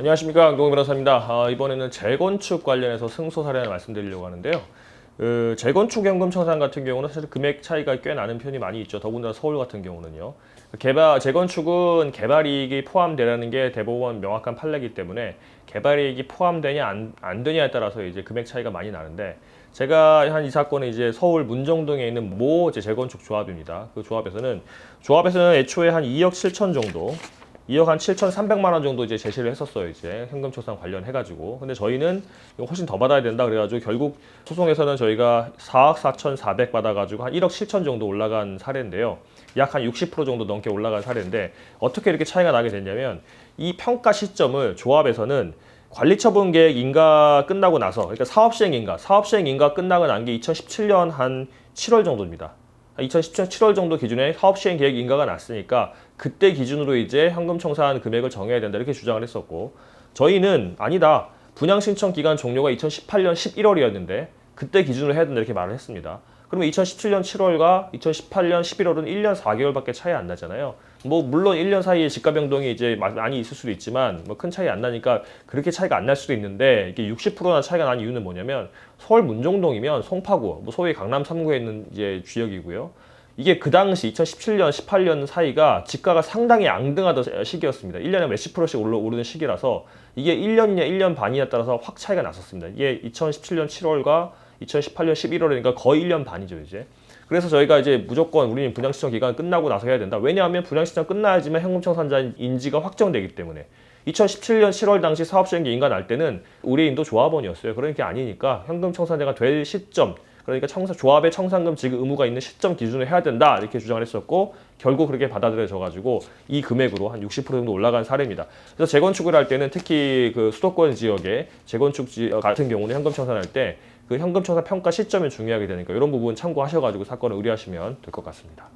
안녕하십니까 강동훈 변호사입니다. 아, 이번에는 재건축 관련해서 승소 사례를 말씀드리려고 하는데요. 그 재건축 연금 청산 같은 경우는 사실 금액 차이가 꽤 나는 편이 많이 있죠. 더군다나 서울 같은 경우는요. 개발 재건축은 개발 이익이 포함되라는 게 대법원 명확한 판례이기 때문에 개발 이익이 포함되냐 안, 안 되냐에 따라서 이제 금액 차이가 많이 나는데 제가 한 이 사건은 이제 서울 문정동에 있는 모 재건축 조합입니다. 그 조합에서는 조합에서는 애초에 한 2억 7천 정도 2억 한 7,300만 원 정도 이제 제시를 했었어요. 이제 현금 초상 관련해 가지고. 근데 저희는 이거 훨씬 더 받아야 된다 그래 가지고 결국 소송에서는 저희가 4억 4,400 받아 가지고 한 1억 7천 정도 올라간 사례인데요. 약 한 60% 정도 넘게 올라간 사례인데 어떻게 이렇게 차이가 나게 됐냐면 이 평가 시점을 조합에서는 관리처분 계획 인가 끝나고 나서 그러니까 사업 시행 인가, 사업 시행 인가 끝나고 난 게 2017년 한 7월 정도입니다. 2017년 7월 정도 기준에 사업 시행 계획 인가가 났으니까 그때 기준으로 이제 현금 청산 금액을 정해야 된다 이렇게 주장을 했었고 저희는 아니다 분양 신청 기간 종료가 2018년 11월이었는데 그때 기준으로 해야 된다 이렇게 말을 했습니다. 그러면 2017년 7월과 2018년 11월은 1년 4개월밖에 차이 안 나잖아요. 뭐 물론 1년 사이에 집가 변동이 이제 많이 있을 수도 있지만 뭐 큰 차이 안 나니까 그렇게 차이가 안 날 수도 있는데 이게 60%나 차이가 난 이유는 뭐냐면 서울 문정동이면 송파구, 뭐 소위 강남 3구에 있는 이제 지역이고요. 이게 그 당시 2017년, 18년 사이가 집가가 상당히 앙등하던 시기였습니다. 1년에 몇십 프로씩 오르는 시기라서 이게 1년이냐 1년 반이냐 따라서 확 차이가 났었습니다. 이게 2017년 7월과 2018년 11월이니까 거의 1년 반이죠, 이제. 그래서 저희가 이제 무조건 우리는 분양신청 기간 끝나고 나서 해야 된다. 왜냐하면 분양신청 끝나야지만 현금청산자 인지가 확정되기 때문에. 2017년 7월 당시 사업시행기 인가 날 때는 우리인도 조합원이었어요. 그러니까 아니니까 현금청산자가 될 시점, 그러니까 청사, 조합의 청산금 지급 의무가 있는 시점 기준으로 해야 된다 이렇게 주장을 했었고 결국 그렇게 받아들여져 가지고 이 금액으로 한 60% 정도 올라간 사례입니다. 그래서 재건축을 할 때는 특히 그 수도권 지역의 재건축 지역 같은 경우는 현금 청산할 때 그 현금 청산 평가 시점이 중요하게 되니까 이런 부분 참고하셔가지고 사건을 의뢰하시면 될 것 같습니다.